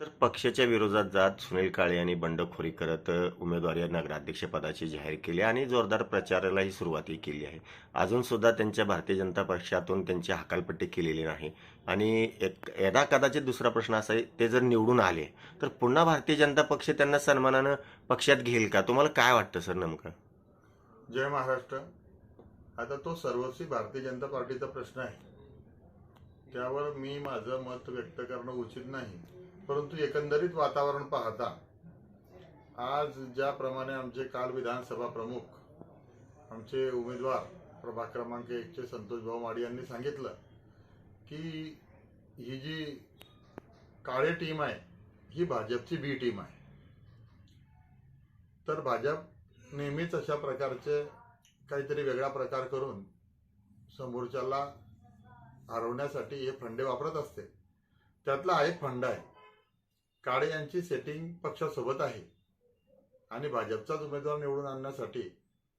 तर पक्षाच्या विरोधात जात सुनील काळे यांनी बंडखोरी करत उमेदवारी नगराध्यक्षपदाची जाहीर केली आणि जोरदार प्रचारालाही सुरुवातही केली आहे. अजून सुद्धा त्यांच्या भारतीय जनता पक्षातून त्यांची हकालपट्टी केलेली नाही. आणि एक यदा कदाचित दुसरा प्रश्न असा आहे ते जर निवडून आले तर पुन्हा भारतीय जनता पक्ष त्यांना सन्मानानं पक्षात घेईल का? तुम्हाला काय वाटतं सर नेमकं? जय महाराष्ट्र. आता तो सर्वस्वी भारतीय जनता पार्टीचा प्रश्न आहे. त्यावर मी माझं मत व्यक्त करणं उचित नाही. परंतु एकंदरीत वातावरण पाहता आज ज्याप्रमाणे आमचे काल विधानसभा प्रमुख आमचे उमेदवार प्रभाग क्रमांक एकचे संतोष भाऊ माडी यांनी सांगितलं की ही जी काळे टीम आहे ही भाजपची बी टीम आहे. तर भाजप नेहमीच अशा प्रकारचे काहीतरी वेगळा प्रकार करून समोरच्याला हरवण्यासाठी हे फंडे वापरत असते. त्यातला हा एक फंड आहे. काळे यांची सेटिंग पक्षासोबत आहे. आणि भाजपचाच उमेदवार निवडून आणण्यासाठी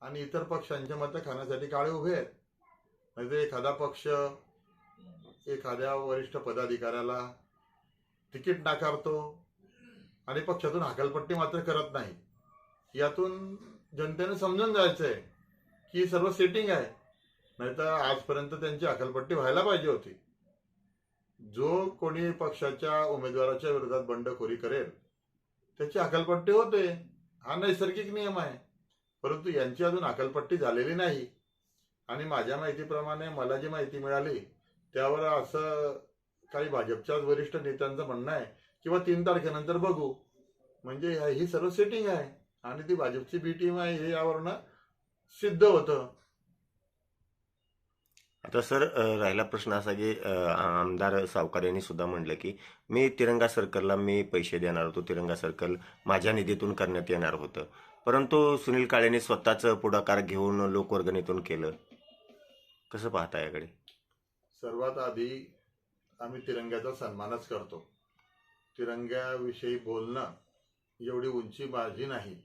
आणि इतर पक्षांचे मतं खाण्यासाठी काळे उभे आहेत. म्हणजे एखादा पक्ष एखाद्या वरिष्ठ पदाधिकाऱ्याला तिकीट नाकारतो आणि पक्षातून हाकलपट्टी मात्र करत नाही. यातून जनतेने समजून जायचं आहे की सर्व सेटिंग आहे. नाहीतर आजपर्यंत त्यांची हकलपट्टी व्हायला पाहिजे होती. जो कोणी पक्षाच्या उमेदवाराच्या विरोधात बंडखोरी करेल त्याची अकलपट्टी होते. हा नैसर्गिक नियम आहे. परंतु यांची अजून अकलपट्टी झालेली नाही. आणि माझ्या माहितीप्रमाणे मला जी माहिती मिळाली त्यावर असं काही भाजपच्याच वरिष्ठ नेत्यांचं म्हणणं आहे किंवा तीन तारखेनंतर बघू. म्हणजे ही सर्व सेटिंग आहे. आणि ती भाजपची बी टीम आहे हे यावरनं सिद्ध होतं. आता सर राहिला प्रश्न असा की आमदार सावकार यांनी सुद्धा म्हटलं की मी तिरंगा सर्कलला मी पैसे देणार होतो. तिरंगा सर्कल माझ्या निधीतून करण्यात येणार होतं. परंतु सुनील काळेने स्वतःच पुढाकार घेऊन लोकवर्गणीतून केलं. कसं पाहता याकडे? सर्वात आधी आम्ही तिरंग्याचा सन्मानच करतो. तिरंग्याविषयी बोलणं एवढी उंची माझी नाही.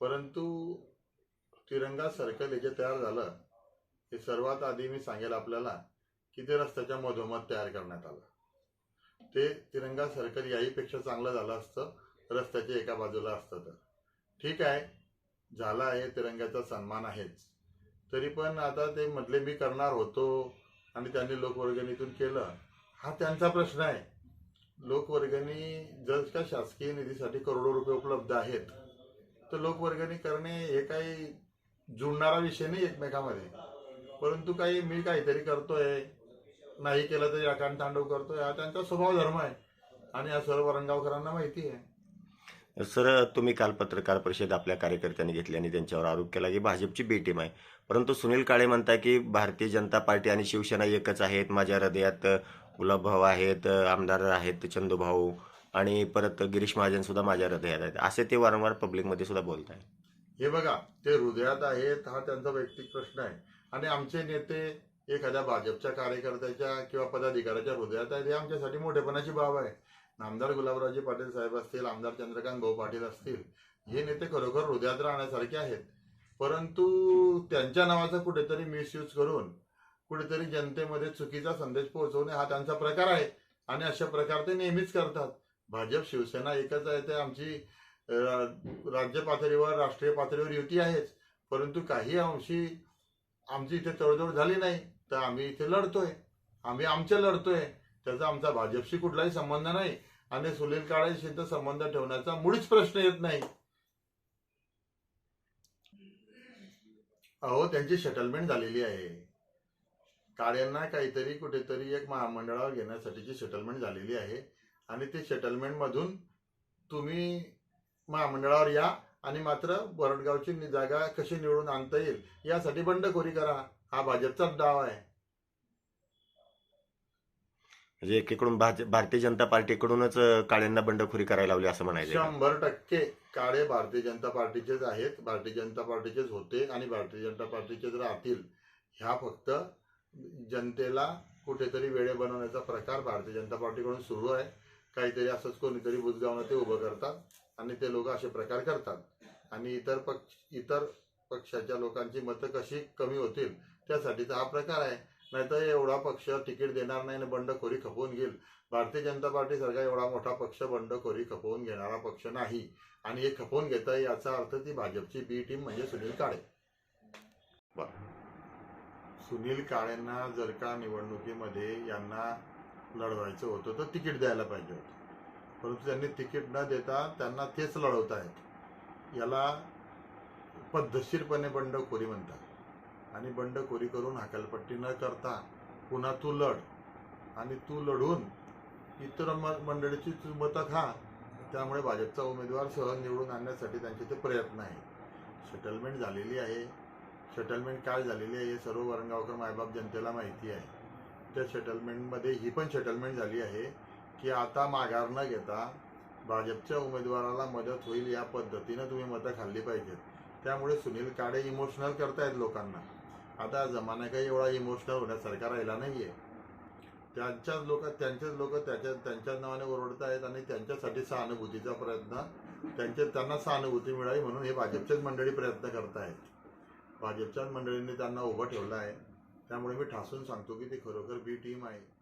परंतु तिरंगा सर्कल हे जे तयार झालं हे सर्वात आधी मी सांगेल आपल्याला की ते रस्त्याच्या मधोमध तयार करण्यात आलं. ते तिरंगा सर्कल याहीपेक्षा चांगलं झालं असतं रस्त्याच्या एका बाजूला असतं तर. ठीक आहे झाला आहे तिरंग्याचा सन्मान आहेच. तरी पण आता ते म्हटले मी करणार होतो आणि त्यांनी लोकवर्गणीतून केलं हा त्यांचा प्रश्न आहे. लोकवर्गणी जर का शासकीय निधीसाठी करोडो रुपये उपलब्ध आहेत तर लोकवर्गणी करणे हे काही जुळणारा विषय नाही एकमेकामध्ये. परंतु काही मी काहीतरी करतोय नाही केलं तरी अकांत तांडव करतोय हा त्यांचा स्वभाव धर्म आहे. आणि या सर्व रंगावकरांना माहिती आहे. सर तुम्ही काल पत्रकार परिषद आपल्या कार्यकर्त्यांनी घेतली आणि त्यांच्यावर आरोप केला की भाजपची बी टीम आहे. परंतु सुनील काळे म्हणताय की भारतीय जनता पार्टी आणि शिवसेना एकच आहेत. माझ्या हृदयात गुलाब भाऊ आहेत आमदार आहेत चंदूभाऊ आणि परत गिरीश महाजन सुद्धा माझ्या हृदयात आहेत. असे ते वारंवार पब्लिकमध्ये सुद्धा बोलत आहेत हे बघा ते हृदयात आहेत हा त्यांचा वैयक्तिक प्रश्न आहे. आणि आमचे नेते एखाद्या भाजपच्या कार्यकर्त्याच्या किंवा पदाधिकाऱ्याच्या हृदयात आहेत हे आमच्यासाठी मोठेपणाची बाब आहे. आमदार गुलाबरावजी पाटील साहेब असतील आमदार चंद्रकांत भाऊ पाटील असतील हे नेते खरोखर हृदयात राहण्यासारखे आहेत. परंतु त्यांच्या नावाचा कुठेतरी मिसयूज करून कुठेतरी जनतेमध्ये चुकीचा संदेश पोहोचवणे हा त्यांचा प्रकार आहे. आणि अशा प्रकार ते नेहमीच करतात. भाजप शिवसेना एकच आहे ते आमची राज्य पातळीवर राष्ट्रीय पातळीवर युती आहेच. परंतु काही अंशी आमची इथे तडजोड झाली नाही तर आम्ही इथे लढतोय. आम्ही आमच्या लढतोय. त्याचा आमचा भाजपशी कुठलाही संबंध नाही. आणि सुनील काळेशी तर संबंध ठेवण्याचा मुळीच प्रश्न येत नाही. अहो त्यांची सेटलमेंट झालेली आहे. काळ्यांना काहीतरी कुठेतरी एक महामंडळावर घेण्यासाठीची सेटलमेंट झालेली आहे. आणि ते सेटलमेंट मधून तुम्ही महामंडळावर या आणि मात्र बरडगावची नि- जागा कशी निवडून आणता येईल यासाठी बंडखोरी करा. हा भाजपचाच डाव आहे. म्हणजे एकीकडून भारतीय जनता पार्टीकडूनच काळ्यांना बंडखोरी करायला लावली असं म्हणायचं? शंभर टक्के. काळे भारतीय जनता पार्टीचेच आहेत. भारतीय जनता पार्टीचेच होते आणि भारतीय जनता पार्टीचेच राहतील ह्या फक्त जनतेला कुठेतरी वेळे बनवण्याचा प्रकार भारतीय जनता पार्टीकडून सुरू आहे. काहीतरी असंच कोणीतरी बुजगावनं ते उभं करतात. आणि ते लोक असे प्रकार करतात. आणि इतर पक्ष इतर पक्षाच्या लोकांची मतं कशी कमी होतील त्यासाठीचा हा प्रकार आहे. नाहीतर एवढा पक्ष तिकीट देणार नाही आणि बंडखोरी खपवून घेईल. भारतीय जनता पार्टी सारखा एवढा मोठा पक्ष बंडखोरी खपवून घेणारा पक्ष नाही. आणि हे खपवून घेता याचा अर्थ ती भाजपची बी टीम म्हणजे सुनील काळे. सुनील काळेंना जर का निवडणुकीमध्ये यांना लढवायचं होतं तर तिकीट द्यायला पाहिजे होतं. परंतु त्यांनी तिकीट न देता त्यांना तेच लढवत आहेत याला पद्धतशीरपणे बंडखोरी म्हणतात. आणि बंडखोरी करून हकालपट्टी न करता पुन्हा तू लढ. आणि तू लढून इतर म- मंडळीची तू मतं खा. त्यामुळे भाजपचा उमेदवार सहज निवडून आणण्यासाठी त्यांचे ते प्रयत्न आहे सेटलमेंट झालेली आहे. सेटलमेंट काय झालेली आहे हे सर्व वरणगावकर मायबाप जनतेला माहिती आहे. त्या सेटलमेंटमध्ये ही पण सेटलमेंट झाली आहे. की आता माघार न घेता भाजपच्या उमेदवाराला मदत होईल या पद्धतीनं तुम्ही मतं खाल्ली पाहिजेत. त्यामुळे सुनील काळे इमोशनल करतायत लोकांना. आता जमाना काही एवढा इमोशनल होण्यासारखा राहिला नाही आहे त्यांच्याच लोक त्यांचेच लोक त्याच्या त्यांच्याच नावाने ओरडत आहेत आणि त्यांच्यासाठी सहानुभूतीचा प्रयत्न त्यांचे त्यांना सहानुभूती मिळावी म्हणून हे भाजपचेच मंडळी प्रयत्न करतायत. भाजपच्याच मंडळींनी त्यांना उभं ठेवलं आहे. त्यामुळे मी ठासून सांगतो की ती खरोखर बी टीम आहे.